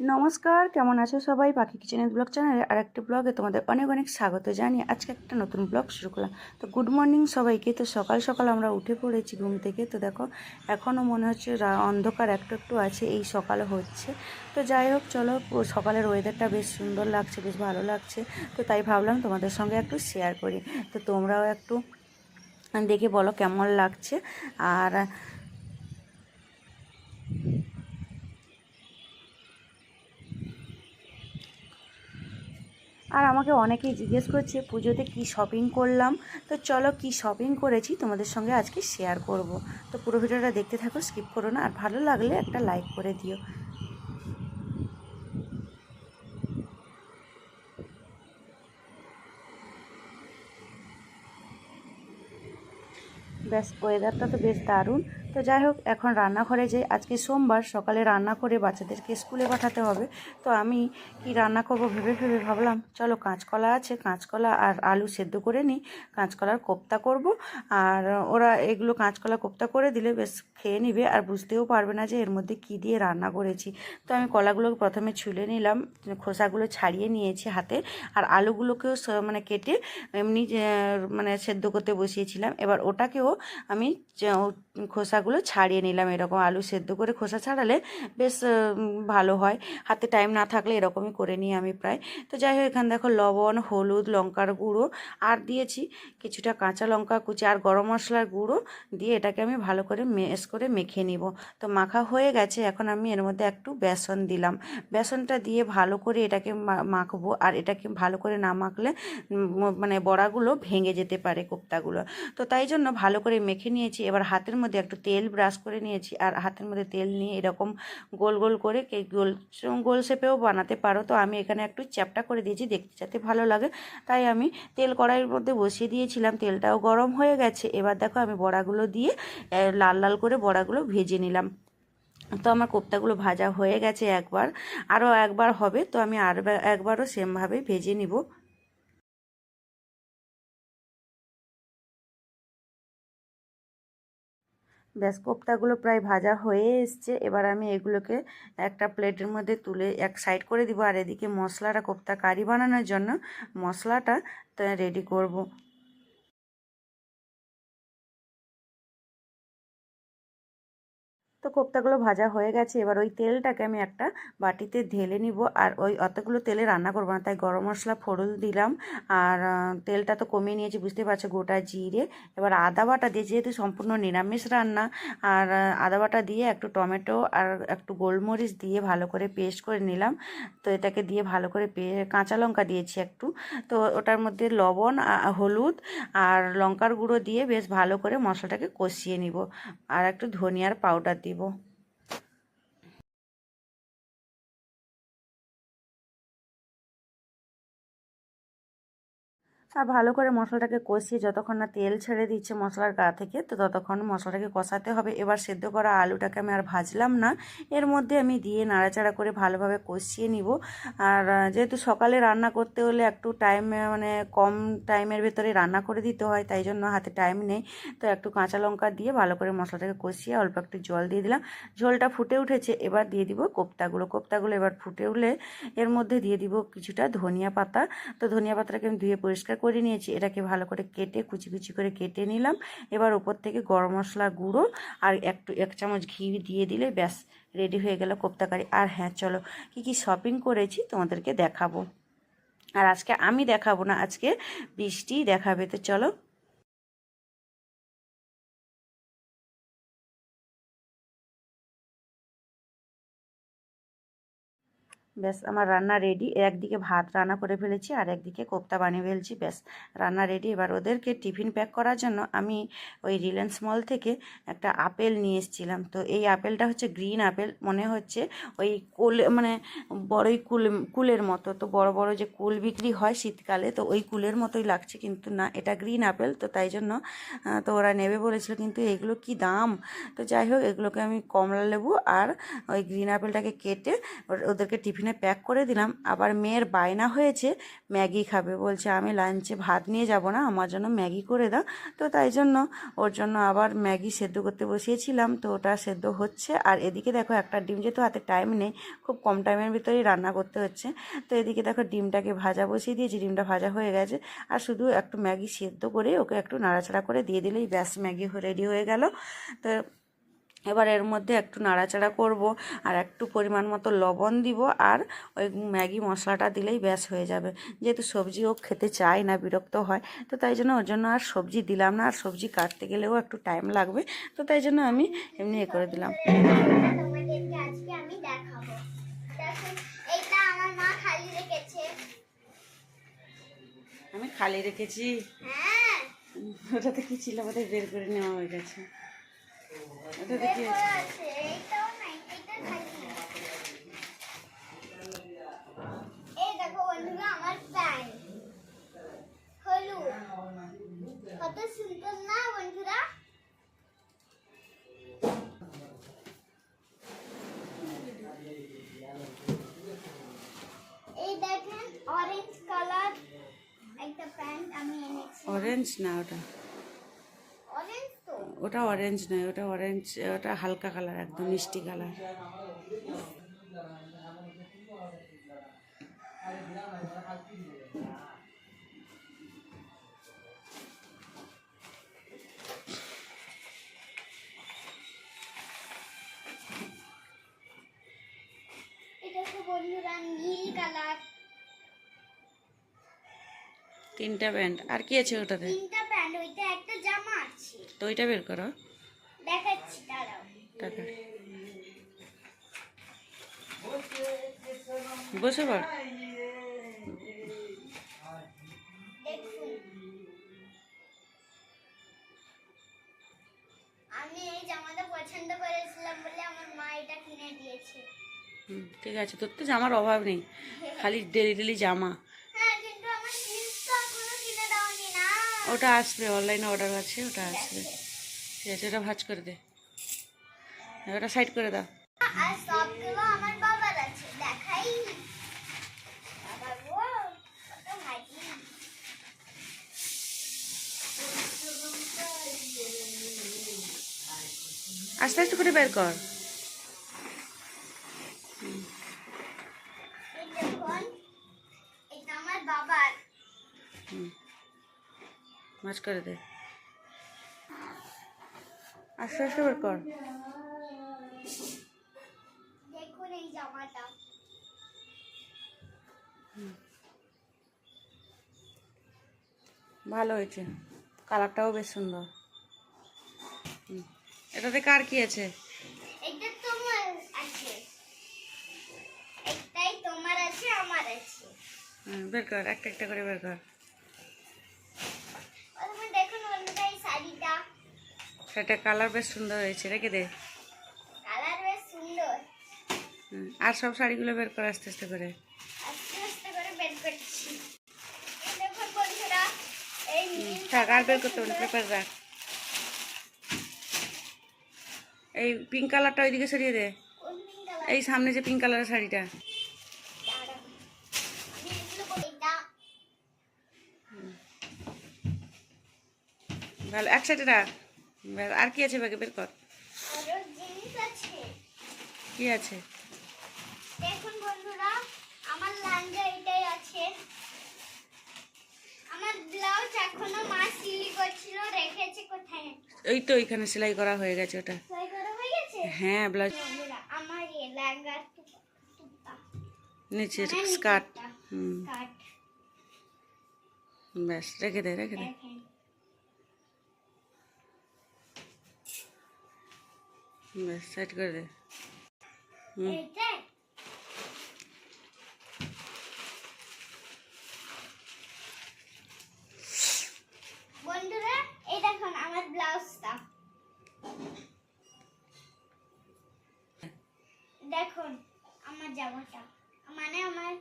নমস্কার, কেমন আছো সবাই? পাখি কিচেনের ব্লগ চ্যানেলে আর একটা ব্লগে তোমাদের অনেক অনেক স্বাগত জানিয়ে আজকে একটা নতুন ব্লগ শুরু করলাম। তো গুড মর্নিং সবাইকে। তো সকাল সকাল আমরা উঠে পড়েছি ঘুম থেকে। তো দেখো এখনও মনে হচ্ছে অন্ধকার একটু একটু আছে, এই সকালে হচ্ছে। তো যাই হোক, চলো সকালের ওয়েদারটা বেশ সুন্দর লাগছে, বেশ ভালো লাগছে। তো তাই ভাবলাম তোমাদের সঙ্গে একটু শেয়ার করি। তো তোমরাও একটু দেখে বলো কেমন লাগছে। আর আর আমাকে অনেকেই জিজ্ঞেস করছে, পুজোতে কি শপিং করলাম? তো চলো কি শপিং করেছি তোমাদের সঙ্গে আজকে শেয়ার করব। তো পুরো ভিডিওটা দেখতে থাকো স্কিপ করো না। আর ভালো লাগলে একটা লাইক করে দিও। ব্যাস ওয়েদারটা তো বেশ দারুণ। তো যাই হোক, এখন রান্নাঘরে যাই। আজকে সোমবার, সকালে রান্না করে বাচ্চাদেরকে স্কুলে পাঠাতে হবে। তো আমি কি রান্না করব ভেবে ভেবে ভাবলাম, চলো কাঁচকলা আছে, কাঁচকলা আর আলু সেদ্ধ করে নিই। কাঁচকলার কোপ্তা করব। আর ওরা এগুলো কাঁচকলা কোপ্তা করে দিলে বেশ খেয়ে নিবে আর বুঝতেও পারবে না যে এর মধ্যে কি দিয়ে রান্না করেছি। তো আমি কলাগুলো প্রথমে ছুলে নিলাম, খোসাগুলো ছাড়িয়ে নিয়েছি হাতে। আর আলুগুলোকেও মানে কেটে এমনি মানে সেদ্ধ করতে বসিয়েছিলাম। এবার ওটাকেও আমি যে- ও খোসাগুলো ছাড়িয়ে নিলাম। এরকম আলু সেদ্ধ করে খোসা ছাড়ালে বেশ ভালো হয়। হাতে টাইম না থাকলে এরকমই করে নিই আমি প্রায়। তো যাই হোক, এখানে দেখো লবণ, হলুদ, লঙ্কার গুঁড়ো আর দিয়েছি কিছুটা কাঁচা লঙ্কা কুচি আর গরম মশলার গুঁড়ো দিয়ে এটাকে আমি ভালো করে মেস করে মেখে নিব। তো মাখা হয়ে গেছে, এখন আমি এর মধ্যে একটু বেসন দিলাম। বেসনটা দিয়ে ভালো করে এটাকে মাখবো আর এটাকে ভালো করে না মাখলে মানে বড়াগুলো ভেঙে যেতে পারে কোপ্তাগুলো। তো তাই জন্য ভালো করে মেখে নিয়েছি। এবার হাতের মধ্যে একটু তেল ব্রাশ করে নিয়েছি আর হাতের মধ্যে তেল নিয়ে এরকম গোল গোল করে কে গোল গোল শেপেও বানাতে পারো। তো আমি এখানে একটু চ্যাপটা করে দিয়েছি, দেখতে যাতে ভালো লাগে। তাই আমি তেল কড়াইয়ের মধ্যে বসিয়ে দিয়েছিলাম, তেলটাও গরম হয়ে গেছে। এবার দেখো আমি বড়াগুলো দিয়ে লাল লাল করে বড়াগুলো ভেজে নিলাম। তো আমার কোপ্তাগুলো ভাজা হয়ে গেছে একবার, আরও একবার হবে। তো আমি আর একবারও সেমভাবে ভেজে নিব। ব্যাস, কোপ্তাগুলো প্রায় ভাজা হয়ে এসছে। এবার আমি এগুলোকে একটা প্লেটের মধ্যে তুলে এক সাইড করে দিব। আর এদিকে মশলাটা কোপ্তা কারি বানানোর জন্য মশলাটা রেডি করব। তো কোপ্তাগুলো ভাজা হয়ে গেছে। এবার ওই তেলটাকে আমি একটা বাটিতে ঢেলে নিব। আর ওই অতগুলো তেলে রান্না করব না, তাই গরম মশলা, ফোড়ন দিলাম। আর তেলটা তো কমিয়ে নিয়েছি, বুঝতে পারছ, গোটা জিরে। এবার আদা বাটা দিয়ে যেহেতু সম্পূর্ণ নিরামিষ রান্না, আর আদা বাটা দিয়ে একটু টমেটো আর একটু গোলমরিচ দিয়ে ভালো করে পেস্ট করে নিলাম। তো এটাকে দিয়ে ভালো করে কাঁচা লঙ্কা দিয়েছি একটু। তো ওটার মধ্যে লবণ হলুদ আর লঙ্কার গুঁড়ো দিয়ে বেশ ভালো করে মশলাটাকে কষিয়ে নিব। আর একটু ধনিয়ার পাউডার দিব। vivo. আর ভালো করে মশলাটাকে কষিয়ে যতক্ষণ না তেল ছেড়ে দিচ্ছে মশলার গা থেকে, তো ততক্ষণ মশলাটাকে কষাতে হবে। এবার সেদ্ধ করা আলুটাকে আমি আর ভাজলাম না। এর মধ্যে আমি দিয়ে নাড়াচাড়া করে ভালোভাবে কষিয়ে নিব। আর যেহেতু সকালে রান্না করতে হলে একটু টাইম মানে কম টাইমের ভেতরে রান্না করে দিতে হয়, তাই জন্য হাতে টাইম নেই। তো একটু কাঁচা লঙ্কা দিয়ে ভালো করে মশলাটাকে কষিয়ে অল্প একটু জল দিয়ে দিলাম। ঝোলটা ফুটে উঠেছে, এবার দিয়ে দিব কোপ্তাগুলো কোপ্তাগুলো এবার ফুটে উঠলে এর মধ্যে দিয়ে দিব কিছুটা ধনিয়া পাতা। তো ধনিয়া পাতাটাকে আমি ধুয়ে পরিষ্কার করে নিয়েছি। এটাকে ভালো করে কেটে, কুচি কুচি করে কেটে নিলাম। এবার ওপর থেকে গরম মশলা গুঁড়ো আর একটু, এক চামচ ঘি দিয়ে দিলে ব্যাস রেডি হয়ে গেল কোপ্তাকারি আর হ্যাঁ চলো, কি কি শপিং করেছি তোমাদেরকে দেখাবো। আর আজকে আমি দেখাবো না, আজকে বৃষ্টি দেখাবে। তো চলো ব্যাস, আমার রান্না রেডি একদিকে ভাত রান্না করে ফেলেছি আর একদিকে কোপ্তা বানিয়ে ফেলছি, ব্যাস। রান্না রেডি এবার ওদেরকে টিফিন প্যাক করার জন্য আমি ওই রিলায়েন্স মল থেকে একটা আপেল নিয়ে এসেছিলাম। তো এই আপেলটা হচ্ছে গ্রিন আপেল, মনে হচ্ছে ওই কুল মানে বড়ই কুল, কুলের মতো। তো বড় বড় যে কুল বিক্রি হয় শীতকালে, তো ওই কুলের মতোই লাগছে, কিন্তু না, এটা গ্রিন আপেল। তো তাই জন্য তো ওরা নেবে বলেছিল, কিন্তু এগুলো কি দাম? তো যাই হোক, এগুলোকে আমি কমলা লেবু আর ওই গ্রিন আপেলটাকে কেটে ওদেরকে টিফিন টিফিনে প্যাক করে দিলাম। আবার মেয়ের বায়না হয়েছে, ম্যাগি খাবে। বলছে, আমি লাঞ্চে ভাত নিয়ে যাব না, আমার জন্য ম্যাগি করে দাও। তো তাই জন্য ওর জন্য আবার ম্যাগি সেদ্ধ করতে বসিয়েছিলাম। তো ওটা সেদ্ধ হচ্ছে। আর এদিকে দেখো, একটা ডিম যেহেতু হাতে টাইম নেই, খুব কম টাইমের ভিতরেই রান্না করতে হচ্ছে। তো এদিকে দেখো, ডিমটাকে ভাজা বসিয়ে দিয়েছি, ডিমটা ভাজা হয়ে গেছে। আর শুধু একটু ম্যাগি সেদ্ধ করে ওকে একটু নাড়াচাড়া করে দিয়ে দিলেই ব্যাস, ম্যাগি রেডি হয়ে গেল। তো এবার এর মধ্যে একটু নাড়াচাড়া করব আর একটু পরিমাণ মতো লবণ দিব আর ওই ম্যাগি মশলাটা দিলেই ব্যাস হয়ে যাবে। যেহেতু সবজি ও খেতে চায় না বিরক্ত হয় তো তাই জন্য ওর জন্য আর সবজি দিলাম না। আর সবজি কাটতে গেলেও একটু টাইম লাগবে তো তাই জন্য আমি এমনি এ করে দিলাম। আমি খালি রেখেছি? হ্যাঁ। ওটাতে কি ছিল আমাদের বের করে নেওয়া হয়ে গেছে। কত সুন্দর না বন্ধুরা কালার একটা প্যান্ট আমি এনেছি। অরেঞ্জ না ওটা? ওটা অরেঞ্জ নয় ওটা অরেঞ্জ ওটা হালকা কালার একদম মিষ্টি কালার তিনটা প্যান্ট আর কি আছে ওটাতে? তিনটা প্যান্ট ওইটা একটা জামা আছে তো ওইটা বের করো। দেখাচ্ছি দাঁড়াও। বসে পড়। আমি এই জামাটা পছন্দ করেছিলাম বলে আমার মা এটা কিনে দিয়েছে। হুম, ঠিক আছে তোর তো জামার অভাব নেই। খালি ডেলি ডেলি জামা হ্যাঁ কিন্তু আমার জিন্স তো এখনও কিনে দাওনি না ওটা আসবে অনলাইনে অর্ডার আছে ওটা আসবে। ঠিক আছে ওটা ভাজ করে দে। ওটা সাইড করে দাও। আস্তে আস্তে করে বের কর এই দেখুন এটা আমার বাবার হুম ভাজ করে দে। আস্তে আস্তে বের কর। দেখুন এই জামাটা। ভালো হয়েছে। কালারটাও বেশ সুন্দর। এটাতে কার কি আছে? এটা তোমার আছে। একটাই তোমার আছে আমার আছে। হুম, বের কর একটা একটা করে বের কর প্রথমে দেখুন বন্ধুরা এই শাড়িটা সেটা কালার বেশ সুন্দর হয়েছে রেখে দে আর সব শাড়িগুলো বের কর আস্তে আস্তে করে। থাক আর বের করতে হবে পেপার রাখ। এই পিঙ্ক কালারটা ওইদিকে সরিয়ে দে। এই সামনে যে পিঙ্ক কালারের শাড়িটা। ভালো এক সাইডে রাখ। আর কি আছে ব্যাগে বের কর। কি আছে? দেখুন বন্ধুরা আমার লাঞ্জা এটাই আছে। আমার ব্লাউজ এখনও মা সিলি করছিল রেখেছে কোথায়? ওই তো ওইখানে সেলাই করা হয়ে গেছে ওটা। করা হয়ে গেছে? হ্যাঁ ব্লাউজ। আমার নিচে মানে স্কার্ট। হুম। ব্যাস রেখে দে রেখে দে। করে দে হুম বন্ধুরা এই দেখুন আমার ব্লাউজটা। দেখুন আমার জামাটা। মানে আমার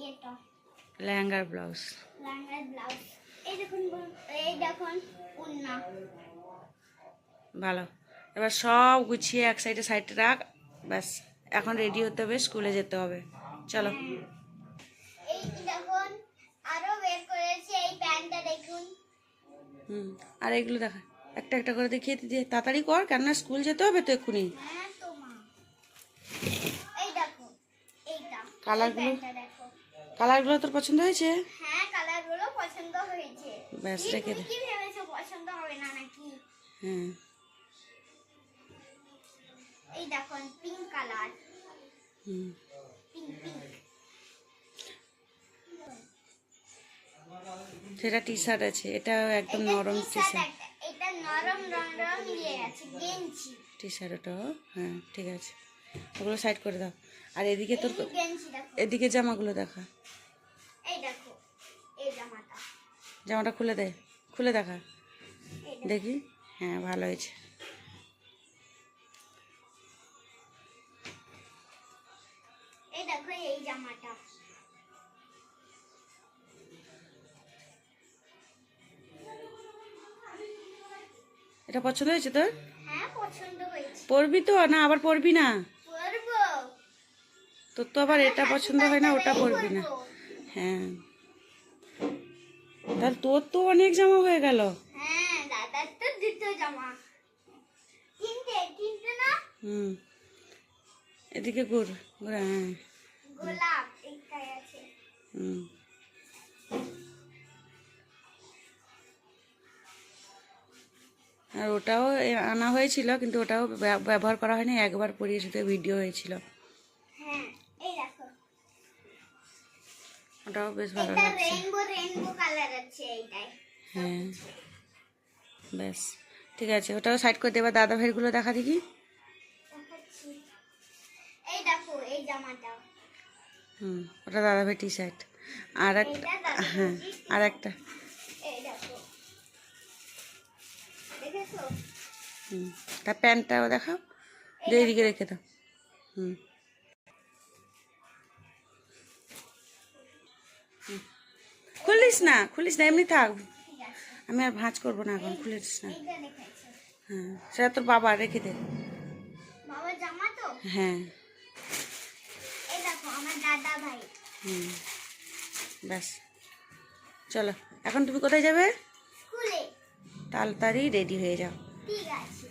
ইয়েটা। লেহেঙ্গার ব্লাউজ লেহেঙ্গার ব্লাউজ এই দেখুন এই দেখুন উন্না। ভালো। এবার সব গুছিয়ে এক সাইডে সাইডে রাখ ব্যাস। এখন রেডি হতে হবে স্কুলে যেতে হবে। চলো। হুম আর এগুলো দেখা একটা একটা করে দেখিয়ে দিদি তাড়াতাড়ি কর কেননা স্কুল যেতে হবে তো এক্ষুনি। হ্যাঁ কালারগুলো? দেখো কালারগুলো তোর পছন্দ হয়েছে? হ্যাঁ কালারগুলো পছন্দ হয়েছে। ব্যাস, রেখে দে। কি ভেবেছো পছন্দ হবে না নাকি? হ্যাঁ। এই দেখুন পিঙ্ক কালার হুম। পিঙ্ক পিঙ্ক সেটা টি শার্ট আছে এটা একদম নরম টি শার্ট এটা নরম নরম আছে গেঞ্জি টি শার্ট ওটাও? হ্যাঁ ঠিক আছে। ওগুলো সাইড করে দাও। আর এদিকে তোর এদিকে জামাগুলো দেখা। এই দেখো এই জামাটা। জামাটা খুলে দে খুলে দেখা। দেখি। হ্যাঁ ভালো হয়েছে। এই দেখো এই জামাটা? এটা পছন্দ হয়েছে তোর? হ্যাঁ পরবি তো? না আবার পরবি না? তোর তো আবার এটা পছন্দ হয় না ওটা পরবি না। হ্যাঁ। তাহলে তোর তো অনেক জামা হয়ে গেল। হ্যাঁ হুম। এদিকে ঘুর ঘুরে হ্যাঁ। হুম। আর ওটাও আনা হয়েছিল কিন্তু ওটাও ব্য- ব্যবহার করা হয়নি একবার পরিয়ে শুধু ভিডিও হয়েছিল। হ্যাঁ ওটাও বেশ ভালো লাগছে। হ্যাঁ। বেশ ঠিক আছে ওটাও সাইড করে দেবা দাদা ভাইগুলো দেখা দেখি। এই দেখো এই জামাটা। হুম ওটা দাদা ভাই টি শার্ট আর একটা হ্যাঁ আর একটা। এই দেখো। দেখেছ? হুম তার প্যান্টটাও দেখাও। দিয়ে এদিকে রেখে দাও। হুম। খুলিস না খুলিস না এমনি থাক। আমি আর ভাঁজ করব না এখন খুলিস না। হ্যাঁ সেটা তোর বাবা রেখে দে। হ্যাঁ। আমার দাদা ভাই। হুম ব্যাস। চলো এখন তুমি কোথায় যাবে? স্কুলে। তাড়াতাড়ি রেডি হয়ে যাও। ঠিক আছে।